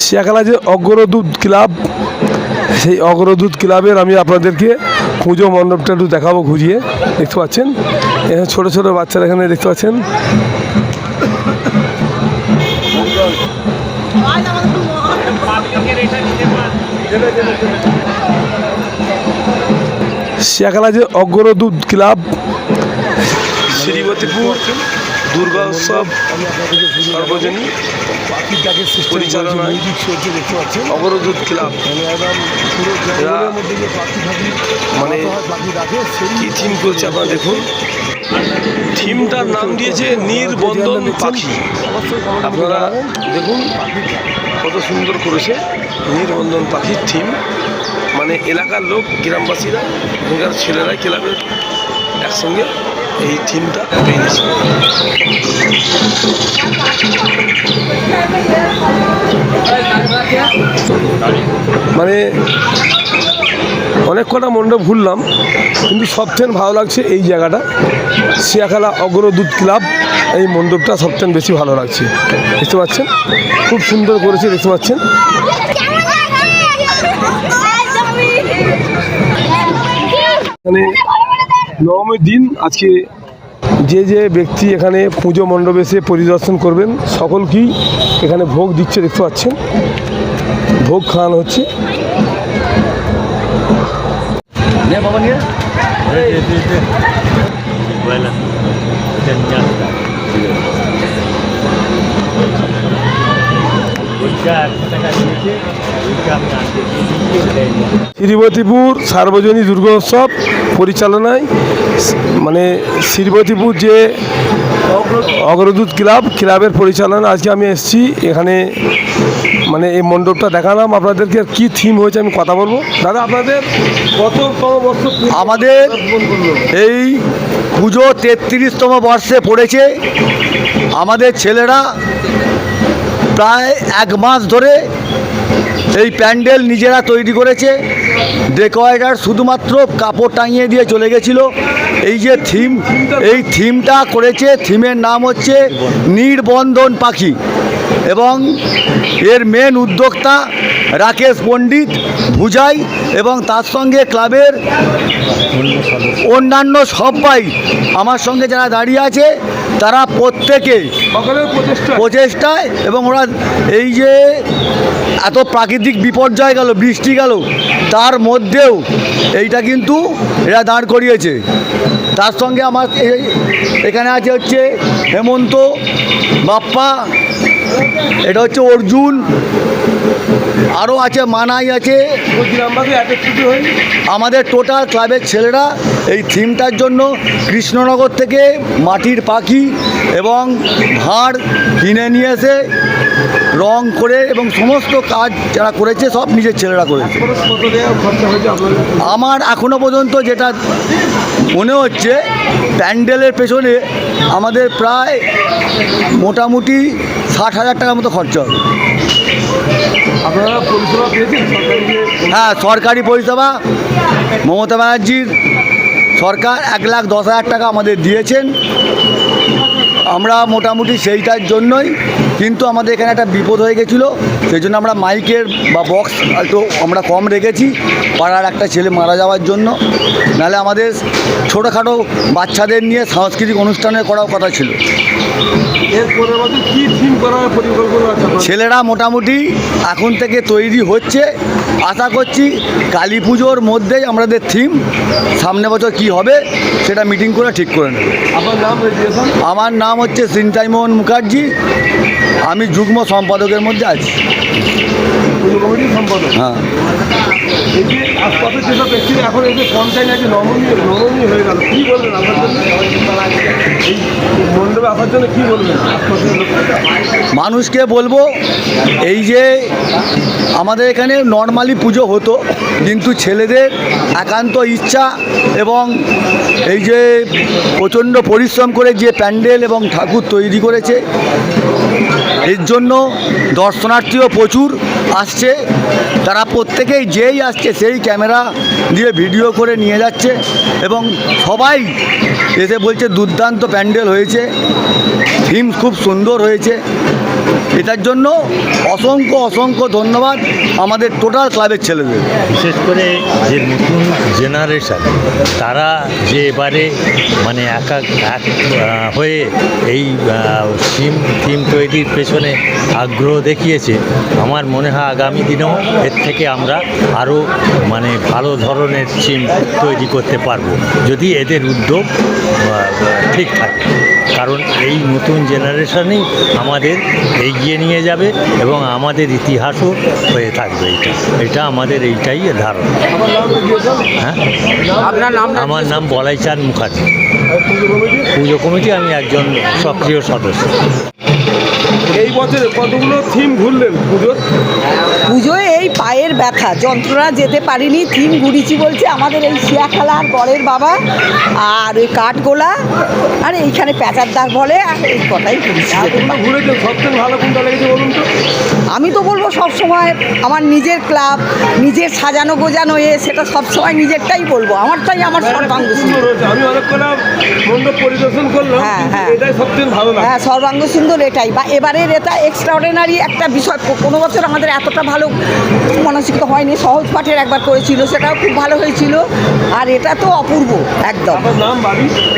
শিয়াখালা যে অগ্রদূত ক্লাব সেই অগ্রদূত ক্লাবের আমি আপনাদেরকে পুজো মণ্ডপটা একটু দেখাবো ঘুরিয়ে। দেখতে পাচ্ছেন? এখানে ছোটো ছোটো বাচ্চারা এখানে দেখতে পাচ্ছেন? শিয়াখালা যে অগ্রদূত ক্লাব শ্রীবতীপুর দুর্গা উৎসব সর্বজনীন পরিচালনায় অগ্রদূত ক্লাব মানে কি থিম করছে আপনারা দেখুন। থিমটার নাম দিয়েছে নীরবন্দন পাখি। আপনারা দেখুন কত সুন্দর করেছে নীরবন্দন পাখির থিম। মানে এলাকার লোক, গ্রামবাসীরা, এখানকার ছেলেরা ক্লাবের একসঙ্গে। এই থিমটা পেয়েছে মানে অনেক কটা মণ্ডপ ঘুরলাম, কিন্তু সবথেকে ভালো লাগছে এই জায়গাটা। শিয়াখালা অগ্রদূত ক্লাব, এই মণ্ডপটা সবথেকে বেশি ভালো লাগছে। দেখতে পাচ্ছেন? খুব সুন্দর করেছে, দেখতে পাচ্ছেন? এখানে নবমীর দিন আজকে যে যে ব্যক্তি এখানে পুজো মণ্ডপে এসে পরিদর্শন করবেন সকলকেই এখানে ভোগ দিচ্ছে দেখতে পাচ্ছেন। ভোগ খাওয়ানো হচ্ছে। শ্রীবতীপুর সার্বজনীন দুর্গোৎসব। পরিচালনায় মানে শ্রীবতীপুর যে অগ্রদূত ক্লাব ক্লাবের পরিচালনা আজকে আমি এসেছি। এখানে মানে এই মণ্ডপটা দেখালাম আপনাদেরকে কি থিম হয়েছে আমি কথা বলব। দাদা আপনাদের বর্ষ আমাদের এই পুজো তেত্রিশতম বর্ষে পড়েছে। আমাদের ছেলেরা প্রায় এক মাস ধরে এই প্যান্ডেল নিজেরা তৈরি করেছে। ডেকোরেটার শুধুমাত্র কাপড় টাঙিয়ে দিয়ে চলে গেছিল। এই যে থিম এই থিমটা করেছে থিমের নাম হচ্ছে নির্বন্ধন পাখি এবং এর মেন উদ্যোক্তা রাকেশ পণ্ডিত ভুজাই এবং তার সঙ্গে ক্লাবের অন্যান্য সবাই আমার সঙ্গে যারা দাঁড়িয়ে আছে তারা প্রত্যেকে প্রচেষ্টায় এবং ওরা এই যে এত প্রাকৃতিক বিপর্যয় গেল, বৃষ্টি গেল, তার মধ্যেও এইটা কিন্তু এরা দাঁড় করিয়েছে। তার সঙ্গে আমার এখানে আছে হচ্ছে হেমন্ত, বাপ্পা এটা হচ্ছে অর্জুন। আরও আছে, মানাই আছে। আমাদের টোটাল ক্লাবের ছেলেরা এই থিমটার জন্য কৃষ্ণনগর থেকে মাটির পাখি এবং ভাঁড় কিনে নিয়ে এসে রং করে এবং সমস্ত কাজ যারা করেছে, সব নিজের ছেলেরা করেছে। আমার এখনও পর্যন্ত যেটা মনে হচ্ছে, প্যান্ডেলের পেছনে আমাদের প্রায় মোটামুটি ষাট হাজার টাকার মতো খরচা হবে। হ্যাঁ সরকারি পরিষেবা। মমতা ব্যানার্জির সরকার এক লাখ দশ হাজার টাকা আমাদের দিয়েছেন। আমরা মোটামুটি সেইটার জন্যই কিন্তু আমাদের এখানে একটা বিপদ হয়ে গেছিল সেই জন্য আমরা মাইকের বা বক্স একটু আমরা কম রেখেছি পাড়ার একটা ছেলে মারা যাওয়ার জন্য। নাহলে আমাদের ছোটোখাটো বাচ্চাদের নিয়ে সাংস্কৃতিক অনুষ্ঠানের করাও কথা ছিল। করার? ছেলেরা মোটামুটি এখন থেকে তৈরি হচ্ছে। আশা করছি কালী পুজোর মধ্যেই আমাদের থিম সামনে বছর কি হবে সেটা মিটিং করে ঠিক করে নেব। আমার নাম হচ্ছে সিনটাইমোহন মুখার্জি। আমি যুগ্ম সম্পাদকের মধ্যে আছি। হ্যাঁ। মানুষকে বলব এই যে আমাদের এখানে নর্মালি পুজো হতো, কিন্তু ছেলেদের একান্ত ইচ্ছা এবং এই যে প্রচণ্ড পরিশ্রম করে যে প্যান্ডেল এবং ঠাকুর তৈরি করেছে, এর জন্য দর্শনার্থীও প্রচুর আসছে। তারা প্রত্যেকেই যেই আসছে সেই ক্যামেরা দিয়ে ভিডিও করে নিয়ে যাচ্ছে এবং সবাই এসে বলছে দুর্দান্ত প্যান্ডেল হয়েছে, থিম খুব সুন্দর হয়েছে। এটার জন্য অসংখ্য অসংখ্য ধন্যবাদ আমাদের টোটাল ক্লাবের ছেলেদের। বিশেষ করে যে নতুন জেনারেশন, তারা যে এবারে মানে একা এক হয়ে এই সিম, থিম তৈরির পেছনে আগ্রহ দেখিয়েছে, আমার মনে হয় আগামী দিনেও এর থেকে আমরা আরও মানে ভালো ধরনের সিম তৈরি করতে পারব, যদি এদের উদ্যোগ ঠিক থাকে। কারণ এই নতুন জেনারেশনেই আমাদের এগিয়ে নিয়ে যাবে এবং আমাদের ইতিহাসও হয়ে থাকবে এটা। এটা আমাদের এইটাই ধারণা। হ্যাঁ? আপনার নাম আমার নাম বলাইচাঁদ মুখার্জি। পুজো কমিটি আমি একজন সক্রিয় সদস্য। এই বছরে কতগুলো থিম ঘুরলেন পুজোর? পুজোয় পায়ের ব্যথা যন্ত্রণা যেতে পারিনি থিম ঘুরিছি বলছে আমাদের এই শিয়াখালার বরের বাবা আর ওই কাঠগোলা আর এইখানে প্যাঁচার দাগ বলে আর এই ঘুরিছি তো? আমি তো বলব সব সময় আমার নিজের ক্লাব নিজের সাজানো গোজানো এ সেটা সব সময় নিজেরটাই বলব। আমারটাই আমার সর্বাঙ্গ সুন্দর। সুন্দর আমি মণ্ডপ পরিদর্শন করলাম হ্যাঁ, হ্যাঁ। এটাই ভালো লাগে। হ্যাঁ সর্বাঙ্গ সুন্দর এটাই। বা এবারের এটা এক্সট্রাঅর্ডিনারি একটা বিষয়। কোনো বছর আমাদের এতটা ভালো মানসিকতা হয়নি সহজ পাঠের একবার করেছিল সেটাও খুব ভালো হয়েছিল। আর এটা তো অপূর্ব একদম।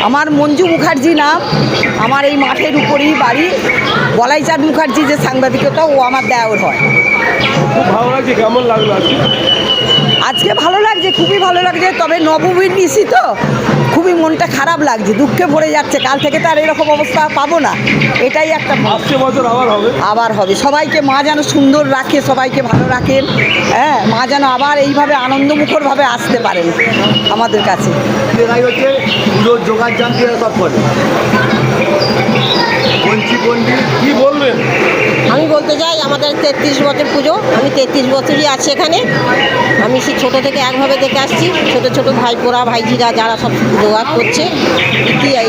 আমার মঞ্জু মুখার্জি নাম আমার এই মাঠের উপরেই বাড়ি। বলাইচাঁদ মুখার্জি যে সাংবাদিকতা ও আমার দেওয়ার হয়। কেমন লাগল আজকে? ভালো লাগছে খুবই ভালো লাগছে তবে নবমীর নিশি তো খুবই মনটা খারাপ লাগছে দুঃখে ভরে যাচ্ছে কাল থেকে তো আর এরকম অবস্থা পাবো না। এটাই একটা আসছে বছর আবার হবে। আবার হবে। সবাইকে মা যেন সুন্দর রাখে সবাইকে ভালো রাখেন হ্যাঁ মা যেন আবার এইভাবে আনন্দমুখরভাবে আসতে পারেন। আমাদের কাছে। এরাই হচ্ছে পুজোর জোগাড় জানতে সব বলবেন? আমি বলতে চাই, আমাদের তেত্রিশ বছর পুজো, আমি তেত্রিশ বছরই আছি এখানে। আমি সে ছোটো থেকে একভাবে দেখে আসছি, ছোটো ছোটো ভাইপোরা ভাইজিরা যারা সব জোগাড় করছে।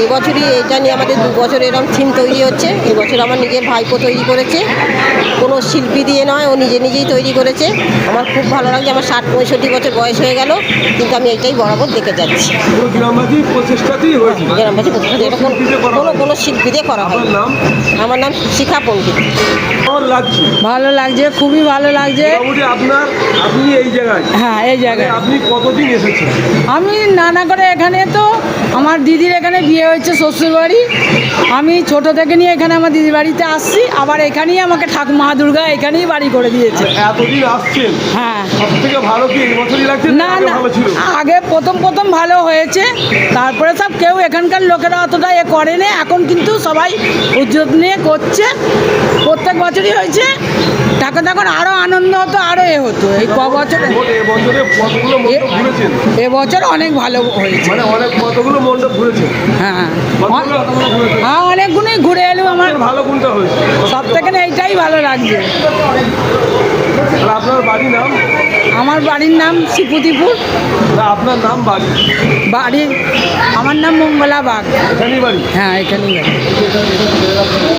এবছরই এটা নিয়ে আমাদের দু বছর এরকম থিম তৈরি হচ্ছে। এবছর আমার নিজের ভাইপো তৈরি করেছে। কোনো শিল্পী দিয়ে নয়, ও নিজে নিজেই তৈরি করেছে। আমার খুব ভালো লাগছে, আমার ষাট পঁয়ষট্টি বছর বয়স হয়ে গেল, কিন্তু আমি এটাই বরাবর দেখে যাচ্ছি। গ্রামবাসী প্রচেষ্টাতেই হয়েছে গ্রামবাসী কোনো কোনো করা হয় নাম? আমার নাম শিখা কেমন লাগছে? ভালো লাগছে খুবই ভালো লাগছে। আপনার আপনি এই জায়গায়? হ্যাঁ এই মানে জায়গায় আপনি কতদিন এসেছেন? আমি নানা করে এখানে তো আমার দিদির এখানে বিয়ে হয়েছে শ্বশুরবাড়ি আমি ছোট থেকে নিয়ে এখানে আমার দিদির বাড়িতে আসছি আবার এখানেই আমাকে ঠাকুর মা দুর্গা এখানেই বাড়ি করে দিয়েছে। এতদিন আসছেন? হ্যাঁ। সব থেকে ভালো কি এই বছরই লাগছে না আগে না আগে প্রথম প্রথম ভালো হয়েছে। তারপরে সব কেউ এখানকার লোকেরা অতটা এ করেনি। এখন কিন্তু সবাই উদ্যোগ নিয়ে করছে। প্রত্যেক বছরই হয়েছে। তখন তখন আরও আনন্দ হতো আরও এ হতো। এই ক বছরে এবছরে অনেক ভালো হয়েছে। মানে হ্যাঁ। হ্যাঁ অনেকগুলোই ঘুরে এলো আমার। ভালো সব থেকে এইটাই ভালো লাগছে। আপনার বাড়ি নাম? আমার বাড়ির নাম শিপুতিপুর না আপনার নাম বাড়ি? বাড়ি আমার নাম মঙ্গলা বাগ। এখানেই বাড়ি? হ্যাঁ এখানেই বাড়ি।